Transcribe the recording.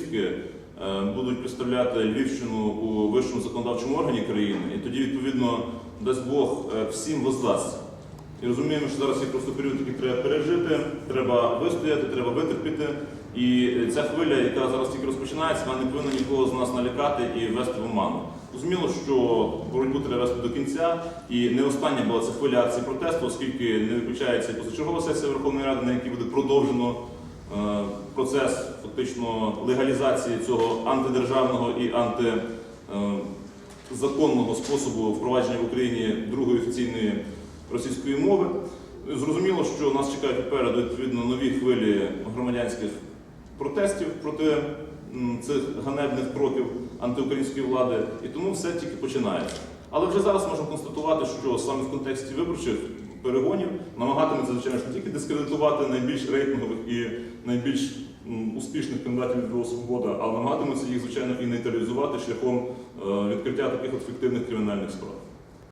повістки е, будуть представляти Львівщину у вищому законодавчому органі країни, і тоді, відповідно, дасть Бог е, всім воздасться. І розуміємо, що зараз є просто період, який треба пережити, треба вистояти, треба витерпіти. І ця хвиля, яка зараз тільки розпочинається, вона не повинна нікого з нас налякати і ввести в оману. Зрозуміло, що боротьбу треба вести до кінця, і не остання була ця хвиля акції протесту, оскільки не виключається позачергова сесія Верховної Ради, на якій буде продовжено процес фактично легалізації цього антидержавного і антизаконного способу впровадження в Україні другої офіційної російської мови. Зрозуміло, що нас чекають попереду відповідно нові хвилі громадянських протестів проти цих ганебних кроків антиукраїнської влади, і тому все тільки починається. Але вже зараз можемо констатувати, що саме в контексті виборчих перегонів намагатиметься, звичайно, ж, не тільки дискредитувати найбільш рейтингових і найбільш успішних кандидатів від свобода, але намагатиметься їх, звичайно, і нейтралізувати шляхом е, відкриття таких от фіктивних кримінальних справ.